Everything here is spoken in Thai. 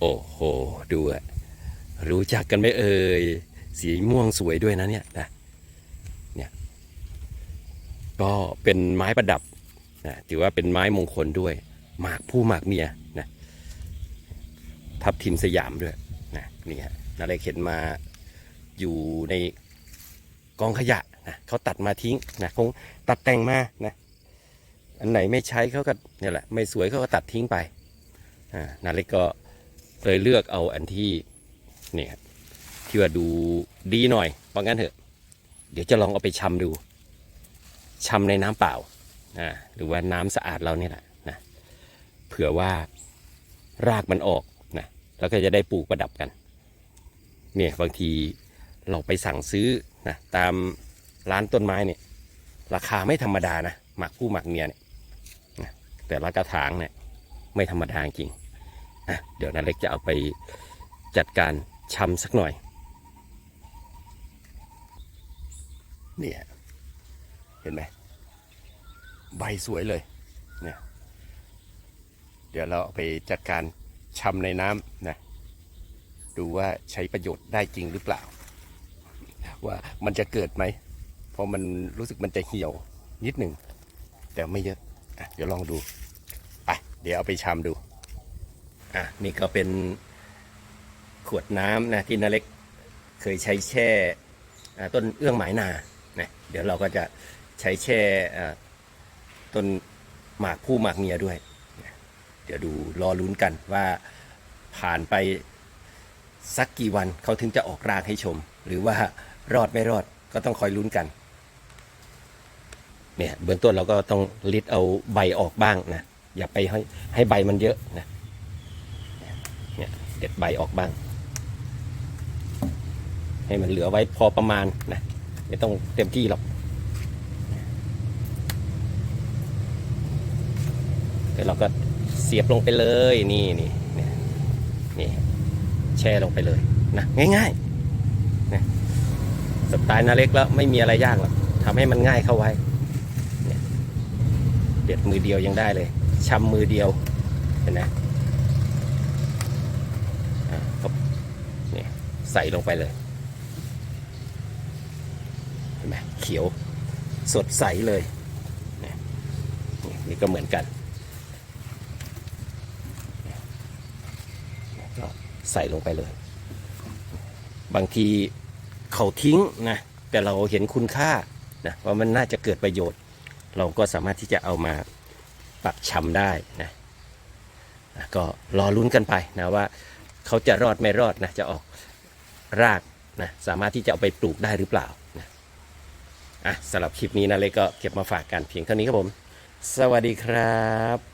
โอ้โห ดูอะรู้จักกันไหมเอ่ย สีม่วงสวยด้วยนะเนี่ยนะเนี่ยก็เป็นไม้ประดับนะถือว่าเป็นไม้มงคลด้วย หมากผู้หมากเมียนะทับทิมสยามด้วยนะนี่ฮะนาเรเห็นมาอยู่ในกองขยะนะเขาตัดมาทิ้งนะคงตัดแต่งมานะอันไหนไม่ใช้เขาก็เนี่ยแหละไม่สวยเขาก็ตัดทิ้งไปอ่านาเล็กก็ เลยเลือกเอาอันที่เนี่ยที่ว่าดูดีหน่อยว่างั้นเถอะ เดี๋ยวจะลองเอาไปชำดูชำในน้ำเปล่าอ่าหรือว่าน้ำสะอาดเราเนี่ยแหละนะเผื่อว่ารากมันออกนะแล้วก็จะได้ปลูกประดับกัน เนี่ยบางทีเราไปสั่งซื้อนะตามร้านต้นไม้เนี่ยราคาไม่ธรรมดานะหมากผู้หมากเมียเนี่ยนะแต่ละกระถางเนี่ยไม่ธรรมดาจริง อะเดี๋ยวนาเล็กจะเอาไปจัดการชำสักหน่อยเนี่ยเห็นไหมใบสวยเลยเนี่ยเดี๋ยวเราเอาไปจัดการชำในน้ำนะดูว่าใช้ประโยชน์ได้จริงหรือเปล่า ว่ามันจะเกิดไหม เพราะมันรู้สึกมันจะเหี่ยวนิดหนึ่ง แต่ไม่เยอะอะเดี๋ยวลองดูไปเดี๋ยวเอาไปชำดู อะนี่ก็เป็นขวดน้ำนะที่นาเล็กเคยใช้แช่ต้นเอื้องหมายนานะเดี๋ยวเราก็จะใช้แช่ต้นหมากผู้หมากเมียด้วยนะเดี๋ยวดูรอลุ้นกันว่าผ่านไปสักกี่วันเขาถึงจะออกรากให้ชม หรือว่ารอดไม่รอดก็ต้องคอยลุ้นกันเนี่ยเบื้องต้นเราก็ต้องลิดเอาใบออกบ้างนะอย่าไปให้ให้ใบมันเยอะนะ เด็ดใบออกบ้าง ให้มันเหลือไว้พอประมาณนะไม่ต้องเต็มที่หรอกเดี๋ยวเราก็เสียบลงไปเลยนี่นี่นี่นี่แช่ลงไปเลยนะง่ายๆนะสไตล์นาเล็กแล้วไม่มีอะไรยากหรอกทำให้มันง่ายเข้าไว้เนี่ยเด็ดมือเดียวยังได้เลยชำมือเดียวเห็นไหมอ่าก็เนี่ย ใส่ลงไปเลยเห็นไหมเขียวสดใสเลยนี่ก็เหมือนกันก็ใส่ลงไปเลย บางทีเขาทิ้งนะแต่เราเห็นคุณค่านะว่ามันน่าจะเกิดประโยชน์ เราก็สามารถที่จะเอามาปักชำได้นะนะก็รอลุ้นกันไปนะว่าเขาจะรอดไม่รอดนะจะออก รากนะสามารถที่จะเอาไปปลูกได้หรือเปล่านะอะสำหรับคลิปนี้นะเลยก็เก็บมาฝากกันเพียงเท่านี้ครับผม สวัสดีครับ